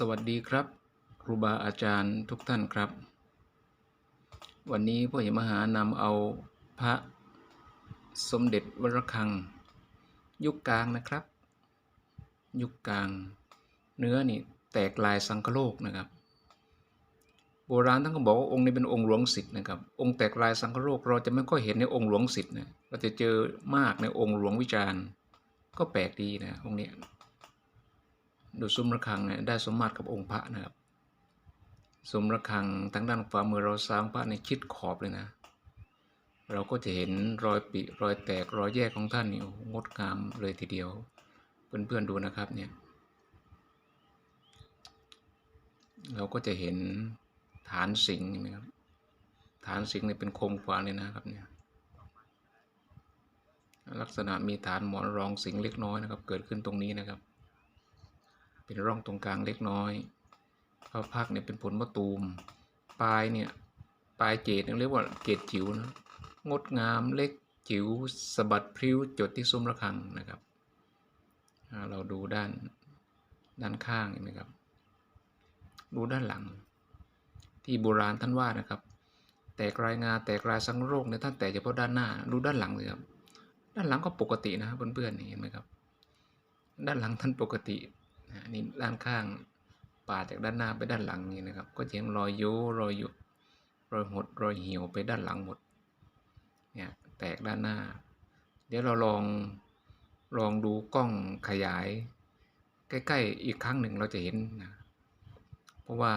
สวัสดีครับครูบาอาจารย์ทุกท่านครับ วันนี้พ่อใหญ่มหานำเอาพระสมเด็จวรคัง ยุคกลางนะครับ ยุคกลาง เนื้อนี่แตกลายสังคโลกนะครับ โบราณท่านก็บอกว่าองค์นี้เป็นองค์หลวงสิทธิ์นะครับ องค์แตกลายสังคโลกเราจะไม่ค่อยเห็นในองค์หลวงสิทธิ์นะเราจะเจอมากในองค์หลวงวิจารณ์ ก็แปลกดีนะองค์นี้ ยดูซุ้มระฆังเนี่ยได้สมมาตรกับองค์พระนะครับซุ้มระฆังทางด้านขวามือเราสร้างพระในชิดขอบเลยนะ เราก็จะเห็นรอยปิรอยแตกรอยแยกของท่านนี่งดงามเลยทีเดียว เพื่อนๆดูนะครับเนี่ยเราก็จะเห็นฐานสิงห์นะครับ ฐานสิงห์เนี่ยเป็นโคมขวางเลยนะครับเนี่ยลักษณะมีฐานหมอนรองสิงห์เล็กน้อยนะครับ เกิดขึ้นตรงนี้นะครับ เป็นร่องตรงกลางเล็กน้อยพระพักเนี่ยเป็นผลมะตูม ปลายเนี่ยปลายเกตเรียกว่าเกตจิ๋วนะงดงามเล็กจิ๋วสะบัดพริ้วจดที่ซุ้มระฆังนะครับ เราดูด้านด้านข้างเห็นไหมครับ ดูด้านหลัง ที่โบราณท่านว่านะครับ แตกรายงาแตกรายสังโรคเนี่ยท่านแตกเฉพาะด้านหน้า ดูด้านหลังเลยครับ ด้านหลังก็ปกตินะเพื่อนๆเห็นไหมครับ ด้านหลังท่านปกติ นะนี่ด้านข้างปาดจากด้านหน้าไปด้านหลังนี่นะครับ ก็จะเห็นรอยโยรอยยุรอยหดรอยเหี่ยวไปด้านหลังหมดเนี่ยแตกด้านหน้า เดี๋ยวเราลองลองดูกล้องขยาย ใกล้ๆอีกครั้งหนึ่งเราจะเห็นนะเพราะว่า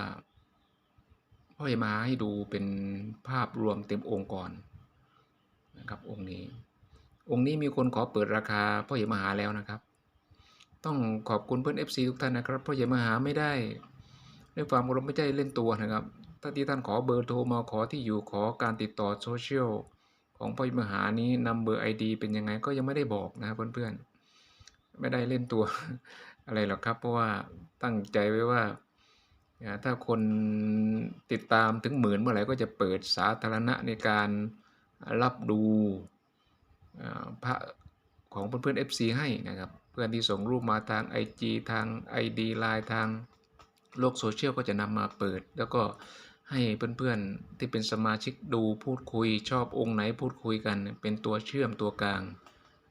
พ่อใหญ่มาให้ดูเป็นภาพรวมเต็มองค์ก่อนนะครับองค์นี้ องค์นี้มีคนขอเปิดราคาพ่อใหญ่มหาแล้วนะครับ ต้องขอบคุณเพื่อน FC ทุกท่านนะครับเพ่อใหญ่มหาไม่ได้ด้วยความเคารพไม่ใช่เล่นตัวนะครับ ถ้าที่ท่านขอเบอร์โทรมาขอที่อยู่ขอการติดต่อโซเชียลของพ่อใหญ่มหานี้นำเบอร์ ID เป็นยังไงก็ยังไม่ได้บอกนะครับเพื่อนๆ ไม่ได้เล่นตัวอะไรหรอกครับ เพราะว่าตั้งใจไว้ว่า ถ้าคนติดตามถึงหมื่นเมื่อไหร่ก็จะเปิดสาธารณะในการรับดูพระของเพื่อนๆ FC ให้นะครับ เพื่อนที่ส่งรูปมาทาง IG ทาง ID Line ทางโลกโซเชียลก็จะนำมาเปิด แล้วก็ให้เพื่อนๆที่เป็นสมาชิกดูพูดคุยชอบองค์ไหนพูดคุยกัน เป็นตัวเชื่อมตัวกลาง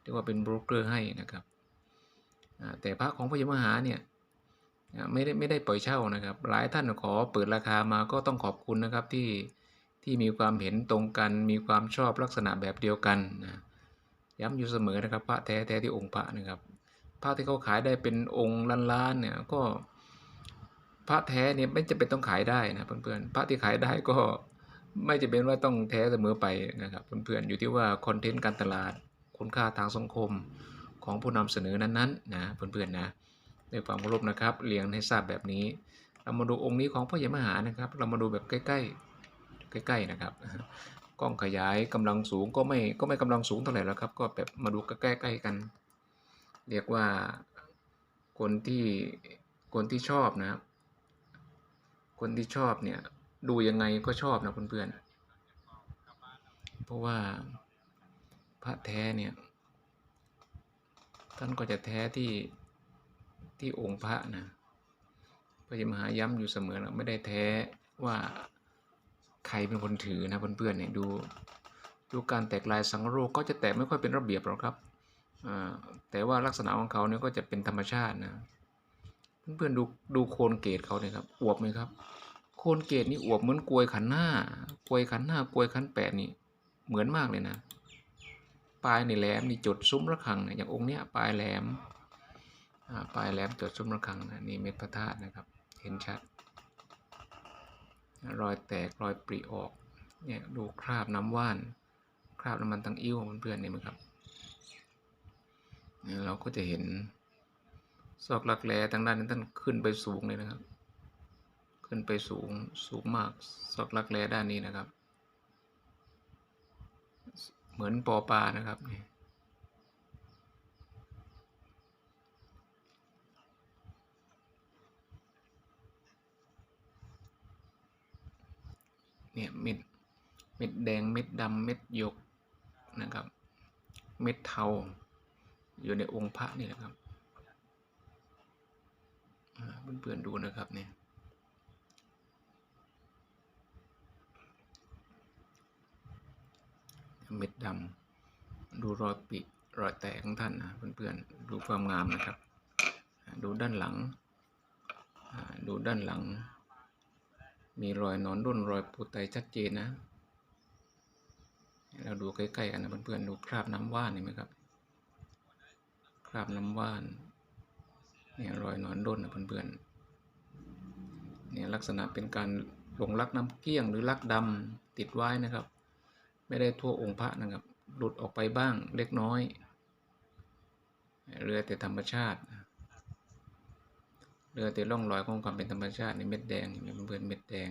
เรียกว่าเป็นโบรกเกอร์ให้นะครับแต่พระของพระยมหาเนี่ยไม่ได้ไม่ได้ปล่อยเช่านะครับ หลายท่านขอเปิดราคามาก็ต้องขอบคุณนะครับที่ที่มีความเห็นตรงกัน มีความชอบลักษณะแบบเดียวกันนะย้ำอยู่เสมอนะครับ พระแท้แท้ที่องค์พระนะครับ พระที่เขาขายได้เป็นองค์ล้านๆเนี่ยก็ พระแท้เนี่ยไม่จำเป็นต้องขายได้นะเพื่อนๆพระที่ขายได้ก็ไม่จำเป็นว่าต้องแท้เสมอไปนะครับเพื่อนๆอยู่ที่ว่าคอนเทนต์การตลาดคุณค่าทางสังคมของผู้นำเสนอนั้นๆนะเพื่อนๆนะด้วยความเคารพนะครับเรียงให้ทราบแบบนี้ เรามาดูองค์นี้ของพ่อใหญ่มหานะครับ เรามาดูแบบใกล้ ๆ ใกล้ ๆ นะครับกล้องขยายกำลังสูงก็ไม่ก็ไม่กำลังสูงเท่าไหร่แล้วครับ ก็แบบมาดูใกล้ๆกัน เรียกว่าคนที่คนที่ชอบนะครับ คนที่ชอบเนี่ยดูยังไงก็ชอบนะเพื่อนๆ เพราะว่าพระแท้เนี่ยท่านก็จะแท้ที่ที่องค์พระนะพระยมหาย้ำอยู่เสมอนะไม่ได้แท้ว่าใครเป็นคนถือนะเพื่อนๆเนี่ยดูดูการแตกลายสังโรคก็จะแตกไม่ค่อยเป็นระเบียบหรอกครับ แต่ว่าลักษณะของเขาเนี่ยก็จะเป็นธรรมชาตินะเพื่อนๆดูดูโคนเกตเขาเนี่ยครับอวบไหมครับ โคนเกตนี่อวบเหมือนกลวยขันหน้ากลวยขันหน้ากลวยขันแปดนี่เหมือนมากเลยนะ ปลายในแหลมนี่จดซุ้มระฆังเนี่ยอย่างองค์เนี้ยปลายแหลมปลายแหลมจดซุ้มระฆังนะนี่เม็ดพระธาตุนะครับ เห็นชัด รอยแตกรอยปริออกเนี่ยดูคราบน้ำว่าน คราบน้ำมันตังอิ่วเพื่อนๆเนี่ยมั้ยครับ เนี่ยเราก็จะเห็นซอกลักแร้ทางด้านนั้ท่านขึ้นไปสูงเลยนะครับ ขึ้นไปสูงสูงมากซอกลักแร้ด้านนี้นะครับ เหมือนปอปลานะครับนี่เนี่ยเม็ดเม็ดแดงเม็ดดำเม็ดหยกนะครับ เม็ดเทา อยู่ในองค์พระนี่นะครับเพื่อนๆดูนะครับเนี่ยเม็ดดำดูรอยปิรอยแตกของท่านนะเพื่อนๆดูความงามนะครับ ดูด้านหลังดูด้านหลัง มีรอยนอนด้นรอยปูไตชัดเจนนะ เราดูใกล้ๆกันนะเพื่อนๆดูคราบน้ำว่านเห็นไหมครับ คราบน้ำว่านเนี่ยรอยหนอนด้นนะเพื่อนๆเนี่ยลักษณะเป็นการหลงรักน้ำเกลี้ยงหรือรักดำติดไว้นะครับ ไม่ได้ทั่วองค์พระนะครับ หลุดออกไปบ้างเล็กน้อยเหลือแต่ธรรมชาติเหลือแต่ร่องรอยของความเป็นธรรมชาติในเม็ดแดงเห็นไหมเพื่อนๆเม็ดแดง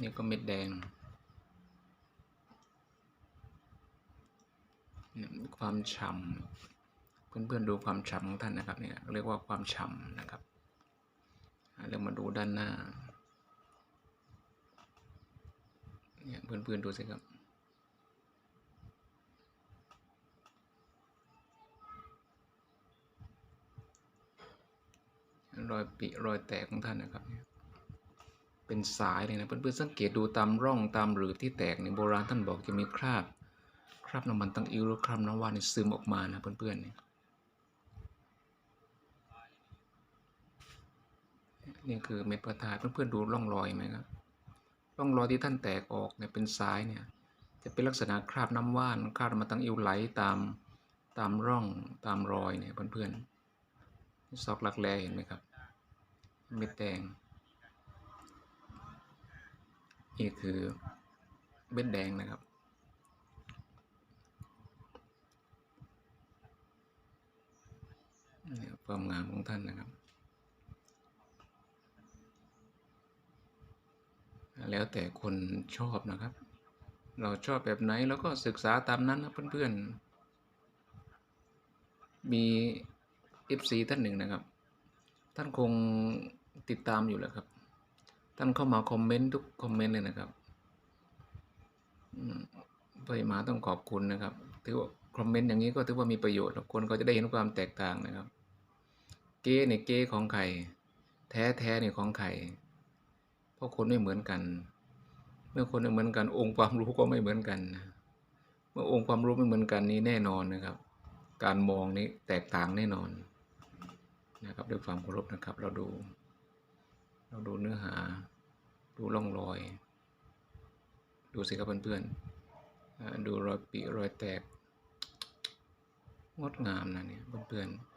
นี่ก็เม็ดแดงเนี่ย ความฉ่ำเพื่อนๆดูความฉ่ำของท่านนะครับเนี่ยเรียกว่าความฉ่ำนะครับเรามาดูด้านหน้าเนี่ยเพื่อนๆดูสิครับรอยปิรอยแตกของท่านนะครับเนี่ยเป็นสายเลยนะเพื่อนๆสังเกตดูตามร่องตามหรือที่แตกในโบราณท่านบอกจะมีคราบ คราบน้ำมันตังอิวหรือคราบน้ำว่านนี่ซึมออกมานะเพื่อนๆเนี่ยนี่คือเม็ดพระธาตุเพื่อนๆดูร่องรอยไหมครับร่องรอยที่ท่านแตกออกเนี่ยเป็นสายเนี่ยจะเป็นลักษณะคราบน้ำว่านคราบน้ำมันตังอิวไหลตามตามร่องตามรอยเนี่ยเพื่อนๆซอกหลักแลเห็นไหมครับ เม็ดแดงนี่คือเม็ดแดงนะครับ นี่ ความงามของท่านนะครับ แล้วแต่คนชอบนะครับ เราชอบแบบไหนแล้วก็ศึกษาตามนั้นนะเพื่อนๆ มี FC ท่านหนึ่งนะครับ ท่านคงติดตามอยู่แหละครับ ท่านเข้ามาคอมเมนต์ทุกคอมเมนต์เลยนะครับอืมพ่มาต้องขอบคุณนะครับ ถือว่าคอมเมนต์อย่างนี้ก็ถือว่ามีประโยชน์คนก็จะได้เห็นความแตกต่างนะครับ เก้เนี่ยเก้ของใคร แท้แท้เนี่ยของใคร เพราะคนไม่เหมือนกัน เมื่อคนไม่เหมือนกัน องค์ความรู้ก็ไม่เหมือนกันนะเมื่อองค์ความรู้ไม่เหมือนกันนี้แน่นอนนะครับ การมองนี้แตกต่างแน่นอนนะครับด้วยความเคารพนะครับ เราดู เราดูเนื้อหา ดูร่องรอย ดูสิครับเพื่อนๆดูรอยปีรอยแตก งดงามนะเนี่ยเพื่อนๆ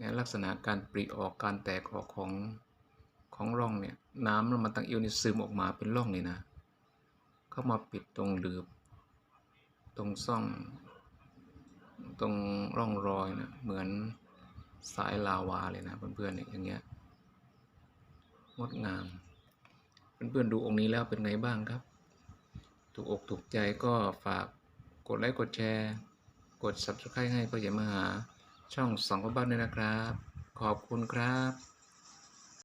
นลักษณะการปริออกการแตกออกของของร่องเนี่ยน้ำมันตังเอวนี่ซึมออกมาเป็นร่องเลยนะ เข้ามาปิดตรงหลืบ ตรงซ่อง ตรงร่องรอยนะเหมือนสายลาวาเลยนะเพื่อนๆเนี่ยอย่างเงี้ยงดงาม เพื่อนๆดูองค์นี้แล้วเป็นไงบ้างครับ ถูกอกถูกใจก็ฝากกดไลค์กดแชร์ กด subscribe ให้พ่อใหญ่มหา ช่องสองพ่อบ้านเลยนะครับ ขอบคุณครับ